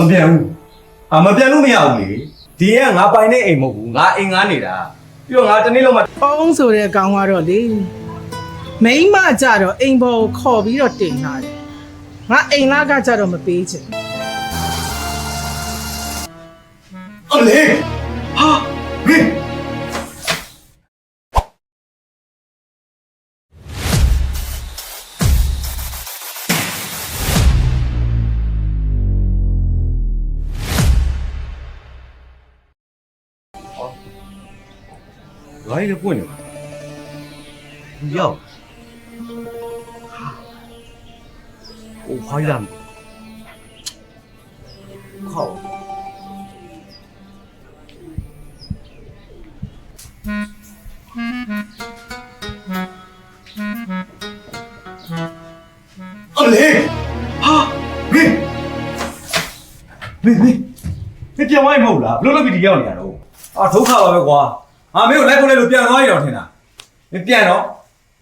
မပြန်ဘူးအာမပြန်လို့မရဘူးလေဒီကငါပိုင်တဲ့အိမ်မဟုတ်ဘူးငါအိမ်ငါနေတာပြီးတော့ငါတနေ့လုံးမှ။အောင်ဆိုတဲ့ကောင်ကတော့လေမိန်းမကြတော့အိမ်ပေါ်ကိုခေါ်ပြီးတော့တင်လာတယ်။ငါအိမ်လာကကြတော့မပေးချင်ဘူး အလေဟာ ဘာလဲပွင့်နေရောက်โอ้ဖိုင်လာခေါက်အလေဟာမင်းမင်းမင်းမင်းပြန်ဝိုင်းမဟုတ်လားဘလို့လုပ်ပြီးဒီရောက်နေရတော့အာဒုက္ခပါပဲကွာ ဟာမင်းကိုလိုက်ခုလိုက်လို့ပြန်သွားရတော့ထင်တာမင်းပြန်တော့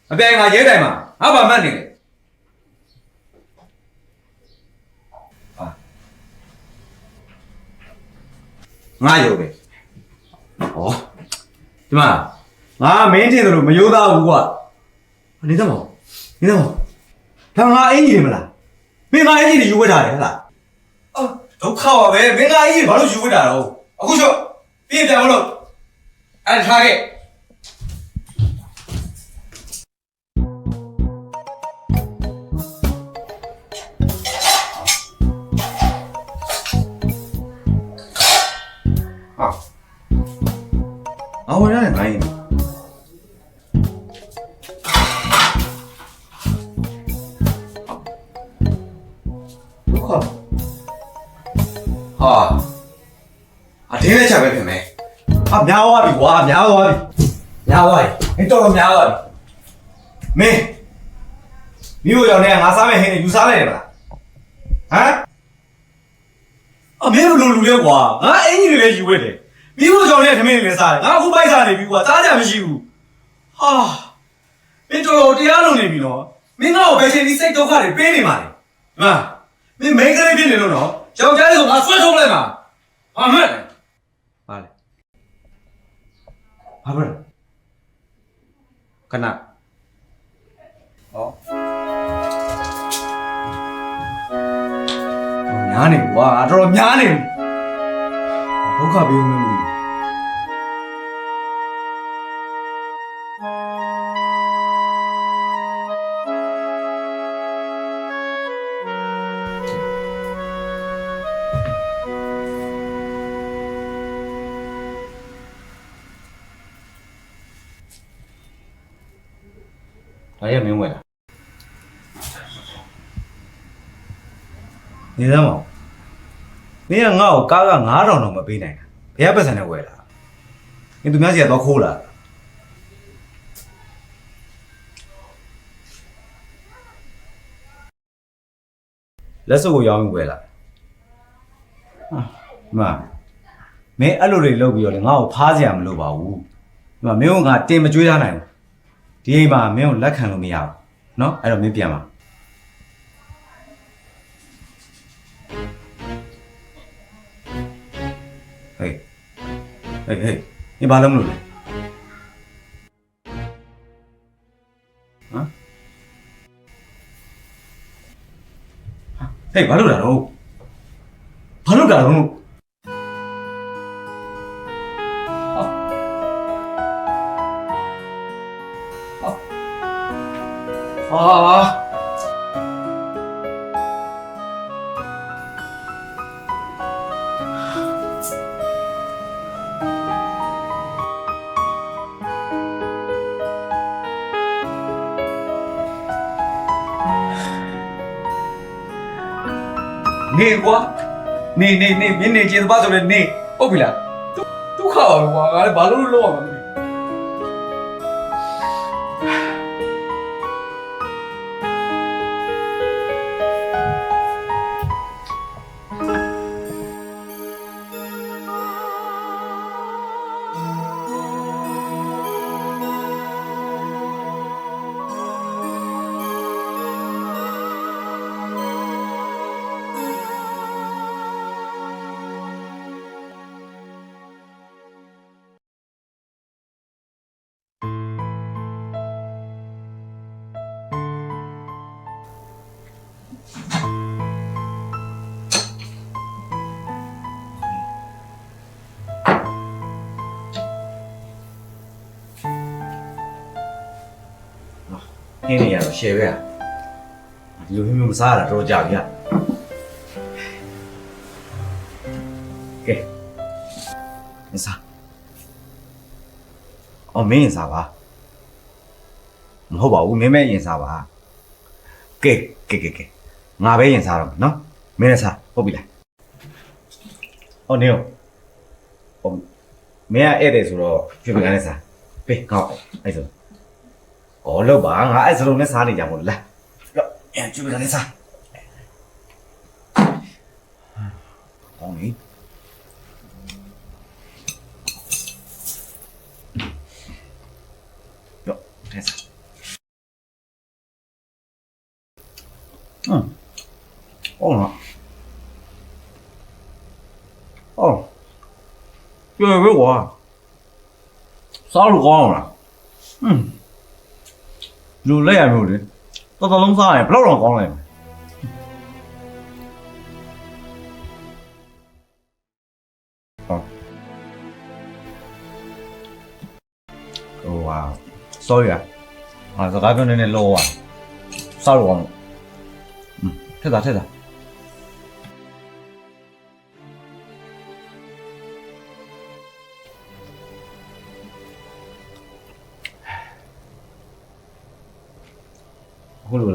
မပြန်ငါရဲတိုင်မှာဟာဘာမှတ်နေလေဟာငါရုပ်ပဲဩဒီမှာငါမင်းတင်တယ်လို့မယိုးသားဘူးကွာနေတော့မနေတော့ဒါငါအင်ကြီးတယ်မလားမင်းငါအင်ကြီးတွေယူဝတ်ထားတယ်ဟလားအော်ဒုက္ခပါပဲမင်းငါအင်ကြီးတွေဘာလို့ယူဝတ်တာတော့အခုချော့ပြင်ပြန်မလို့ အဲ့ထားခဲ့ ဟာများသွားပြီကွာများသွားပြီများသွားပြီမင်းတော်တော်များသွားပြီမင်းမြို့ရောင်နဲ့ငါစားမဲ့ဟင်းနဲ့ယူစားလိုက်တယ်မလားဟမ်အမေဘယ်လိုလူလဲကွာငါအင်ကြီးတွေလည်းယူဝဲတယ်မြို့ရောင်နဲ့ထမင်းတွေလည်းစားတယ်ငါအခုပိုက်စားနေပြီကွာစားကြမရှိဘူးဟာမင်းတော်တော်တရားလုံးနေပြီနော်မင်းငါ့ကိုပဲရှင်ဒီစိတ်ဒုက္ခတွေပေးနေပါလေဒီမှာမင်းမိန်းကလေးဖြစ်နေလို့နော်ယောက်ျားလေးကငါဆွဲထုတ်လိုက်မှာဟာမှတ်တယ်ဟာလေ ဟာဘယ်ခဏဟောညားနေကွာတော်တော်ညားနေဒုက္ခပေးဦးမလို့ ဒါရမင်းဝယ်လားနေသမ်းမအောင်မင်းကငါ့ကိုကားက9000တော့မပေးနိုင်တာဘယ်ကပတ်စံနဲ့ဝယ်လားမင်းသူများစီကတော့ခိုးလာလက်စုပ်ကိုရောင်းပြီးဝယ်လာဟာမမင်းအဲ့လိုတွေလုပ်ပြီးတော့လေငါ့ကိုဖားစရာမလိုပါဘူးဒီမှာမင်းကငါတင်မကြွေးထားနိုင်ဘူး ဒီအိမ်မှာမင်းကိုလက်ခံလို့မရဘူးเนาะအဲ့တော့မင်းပြန်ပါဟေးဟေးဟေး你ဘာလုပ်မလို့လဲဟမ်ဟေးဘာလုပ်တာတော့ဘာလုပ်တာတော့ အာနေကွာနေနေနေမင်းနေချင်သပါဆိုလဲနေဟုတ်ပြီလားဒုက္ခပါပဲကွာငါလည်းဘာလို့လို့လောက်အောင်မလဲ ဟင်းနေရတော့ share ပဲဒီလိုမျိုးမစားရတာတော့ကြာပြီဟာကဲမစားအော်မင်းရင်စားပါမဟုတ်ပါဘူးမင်းမဲရင်စားပါကဲကဲကဲကဲငါပဲရင်စားတော့မယ်နော်မင်းလည်းစားဟုတ်ပြီလားဟောနေရောဟောမင်းကဧည့်တယ်ဆိုတော့ကျွေးပကန်းနဲ့စားပေးကောက်အဲ့ဆို။အော် လောက်ပါငါအဲ့စလုံးနဲ့စားနေကြမို့လား။ကြောက်အဲကျွေးကနေစား။ဟောနေ။ကြောက်ထဲစား။ဟမ်။အော်နော်။အော်။ပြေပဲကွာ။စားလို့ကောင်းလား။ဟွန်း လူလက်ရမျိုးလေတော်တော်လုံးစားရင်ဘယ်တော့တော့ကောင်းလိုက်မလဲဟုတ်ဟိုဟာ sorry อ่ะဟာစကားပြောနေနေလောอ่ะစားလို့ကောင်းလို့อืมထက်တာထက်တာ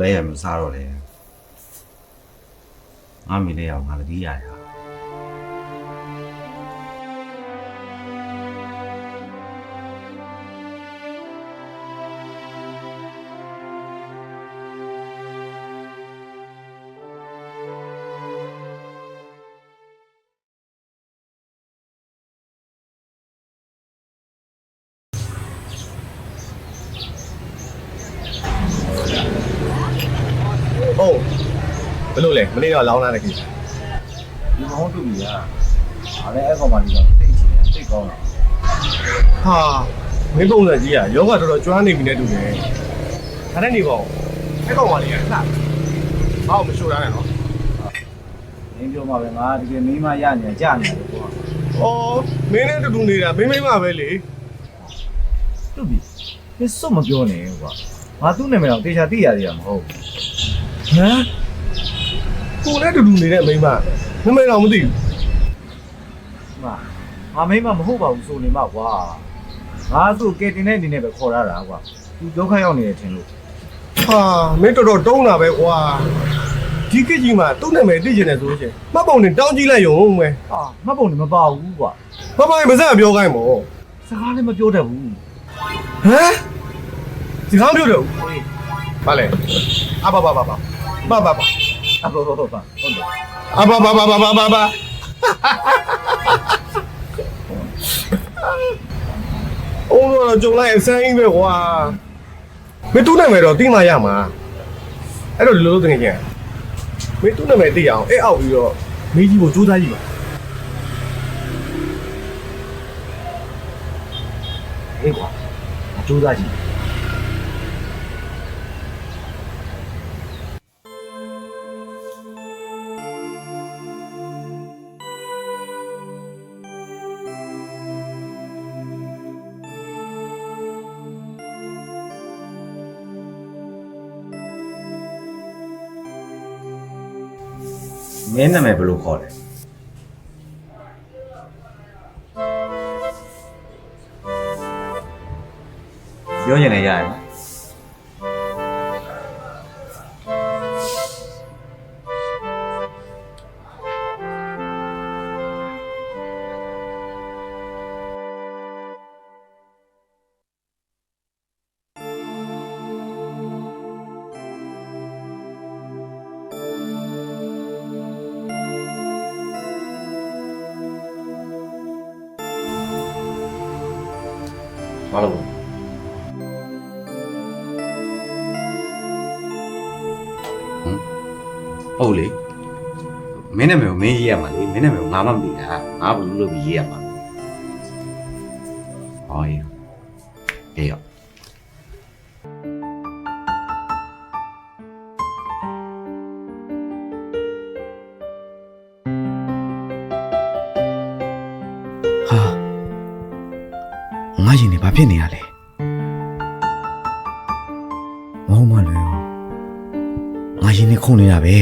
လိုလဲရမစားတော့လေငါမိလေးအောင်ငါတတိယရဟာဟု ဘယ်လိုလဲမနေ့ကလောင်းလာတဲ့ကိစ္စဒီမဟုတ်တူကြီးကဒါလည်းအဲ့ကောင်မလေးကတိတ်ချင်တယ်တိတ်ကောင်းတာဟာမင်းပုံစံကြီးကယောဂတော်တော်ကျွမ်းနေပြီနဲ့တူတယ်ခါနဲ့နေပေါ့အဲ့ကောင်မလေးကလှဘာမှမရှိုးတာနဲ့နော်မင်းပြောမှာပဲငါတကယ်မင်းမရနေကြနေတယ်ကွာအော်မင်းနဲ့တူတူနေတာမင်းမိမပဲလေတူပြီမင်းစွတ်မပြောနဲ့ကွာငါသူ့နာမည်တော့တေချာသိရသေးတာမဟုတ်ဟမ် ကိုနဲ့တူတူနေတဲ့မိမမမေတော့မသိဘူးဘူးငါငါမိမမဟုတ်ပါဘူးဆိုနေမှာကွာငါသူ့ကဲတင်တဲ့အနေနဲ့ပဲခေါ်ရတာကွာသူဒုက္ခရောက်နေတယ်ထင်လို့ဟာမင်းတော်တော်တုံးတာပဲကွာဒီကိကြီးမှာသူ့နာမည်သိကျင်တယ်ဆိုလို့ရှိရင်မှတ်ပုံနဲ့တောင်းကြည့်လိုက်ရုံပဲဟာမှတ်ပုံနေမပါဘူးကွာဘာမှမစပြောခိုင်းမို့စကားလည်းမပြောတတ်ဘူးဟမ်ဒီကောင်းပြောတယ်ဦးဘာလဲအဘဘာဘာဘာဘာဘာဘာ အဘောဘောဘောဟုတ်တယ်အဘဘာဘာဘာဘာဘာဘာအိုးတော့ကြုံလိုက်အစမ်းကြီးပဲကွာမင်းတူးနိုင်မယ်တော့သိမှရမှာအဲ့တော့ဒီလိုလိုတကယ်ချင်းမင်းတူးနိုင်မယ်သိအောင်အဲ့အောက်ပြီးတော့မေးကြီးကိုစူးစမ်းကြည့်ပါအေးကွာအကျိုးသားကြီးမ င်းနာမည်ဘယ်လိုခေါ်လဲပြောရင်လည်းရရမ မလုပ်ဘူးဟုတ်လေမင်းနာမည်ကိုမင်းရေးရမှာလေမင်းနာမည်ကိုငါမှမသိတာငါဘယ်လိုလုပ်ပြီးရေးရမှာ ငါရင်နေဘာဖြစ်နေရလဲမဟုတ်မလွခုန်နေတာပဲ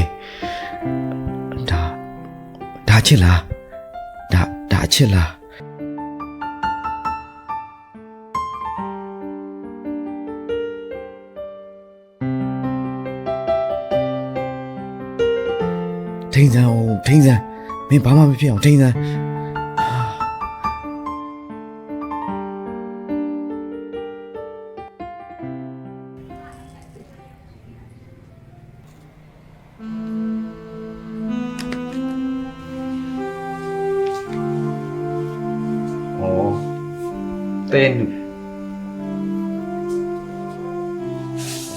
ဒါဒါချစ်လားဒါဒါချစ်လားထိန်းစမ်းအောင်ထိန်းစမ်းမင်းဘာမှမဖြစ်အောင်ထိန်းစမ်း တဲနု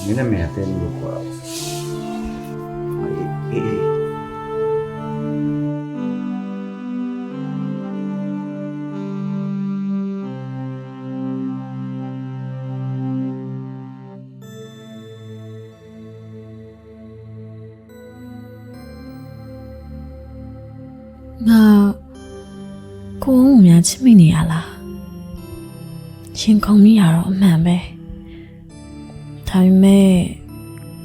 မင်းနာမည်ကတဲနုလို့ခေါ်တာအေးအေးငါကိုယ်ကများချစ်မိနေရလား ရှင်ခုံမိရတော့အမှန်ပဲဒါပေမဲ့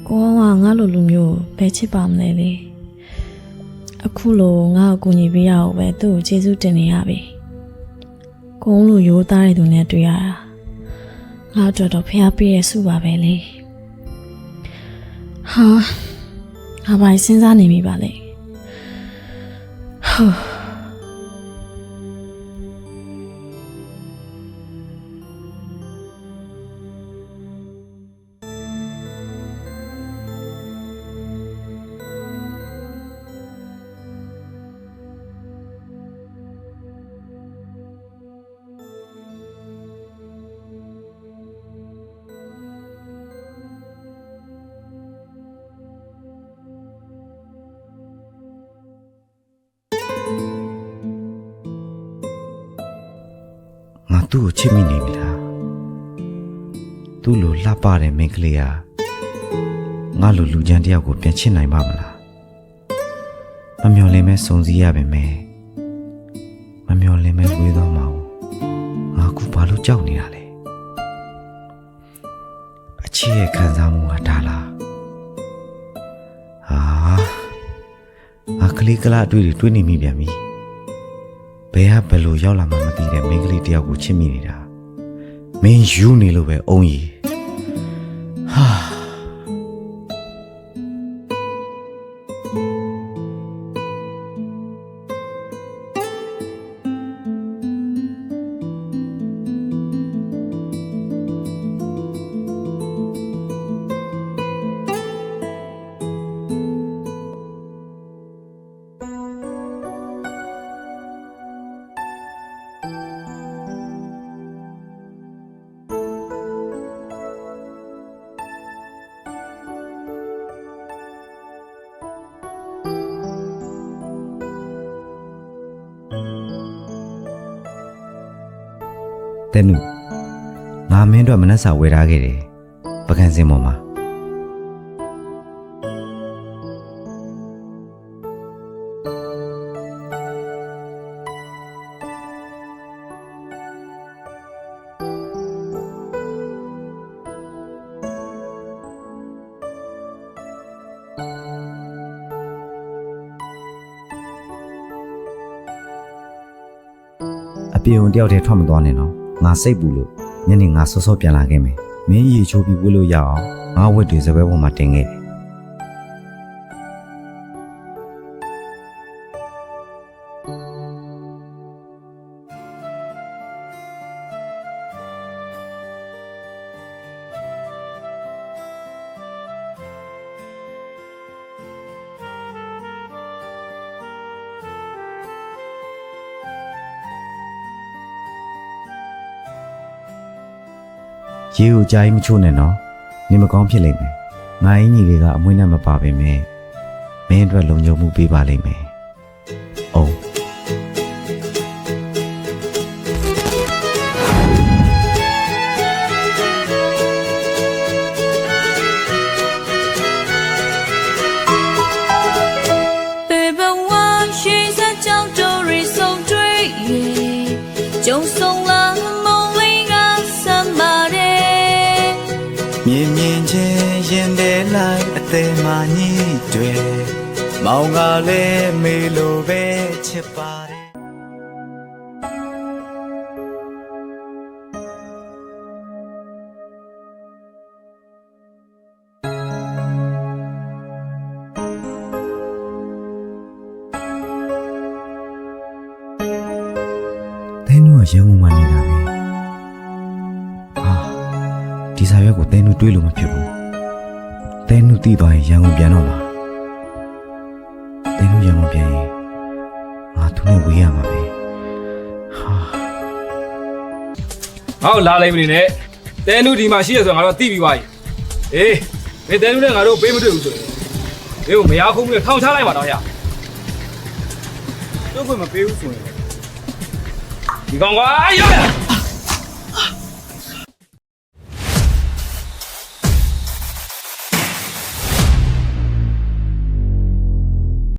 ကိုကငါလိုလူမျိုးပဲချစ်ပါမလဲလေအခုလိုငါ့ကိုကူညီပေးရအောင်ပဲသူ့ကိုကျေးဇူးတင်နေရပြီကိုယ်လိုရိုးသားတဲ့သူနဲ့တွေ့ရတာငါတို့တော့ဖျားပြည့်ရဲ့စုပါပဲလေဟာငါဘာစဉ်းစားနေမိပါလဲငါ သူ့ကိုချစ်မိနေပြီလားသူ့လိုလှပတဲ့မိန်းကလေးကငါလိုလူချမ်းတစ်ယောက်ကိုပြန်ချစ်နိုင်ပါမလားမမျော်လင့်မဲ့စုံစည်းရပါမယ်မမျော်လင့်မဲ့ဝေးသွားမှာကိုငါကူဘာလို့ကြောက်နေတာလဲအချစ်ရဲ့ခံစားမှုကဒါလားဟာငါကလေးကလာအတွေ့တွေတွေးနေမိပြန်ပြီ ဘယ်ဟာဘယ်လိုရောက်လာမှမသိတဲ့မိန်းကလေးတယောက်ကိုချစ်မိနေတာမင်းယူနေလို့ပဲအုံးကြီးဟာ တဲ့နုငါမင်းတို့မနှက်စာဝယ်ထားခဲ့တယ်ပကံစင်ပေါ်မှာအပြေုံတယောက်တည်းထွက်မသွားနဲ့နော် ငါစိတ်ပူလို့ညနေငါစောစောပြန်လာခဲ့မယ်မင်းရေချိုးပြီးဝှေ့လို့ရအောင်ငါဝက်တွေစပယ်ပေါ်မှာတင်ခဲ့တယ် ကိုကြားရင်မချိုးနဲ့နော်နေမကောင်းဖြစ်လိမ့်မယ်ငါအင်းကြီးတွေကအမွှေးနဲ့မပါပေမဲ့မင်းအတွက်လုံခြုံမှုပေးပါလိမ့်မယ်အိုး မောင်ကလည်းမေလိုပဲချစ်ပါတယ်တဲနူကရန်ကုန်မှာနေတာပဲအာဒီစာရွက်ကိုတဲနူတွေးလို့မဖြစ်ဘူးတဲနူတည်သွားရင်ရန်ကုန်ပြန်တော့မှာ တဲနူရန်ကုန်ပြန်ရင်ငါသူနဲ့ဝေးရမှာပဲဟာငါ့ကိုလာလိုက်မနေနဲ့တဲနုဒီမှာရှိရဆိုတော့ငါတို့သိပြီးသွားပြီအေးမင်းတဲနုနဲ့ငါတို့ပေးမတွေ့ဘူးဆိုရင်မင်းကိုမရခုံးပြီးထောင်ချလိုက်ပါတော့ရတို့ခွင့်မပေးဘူးဆိုရင်ဒီကောင်ကွာရောရ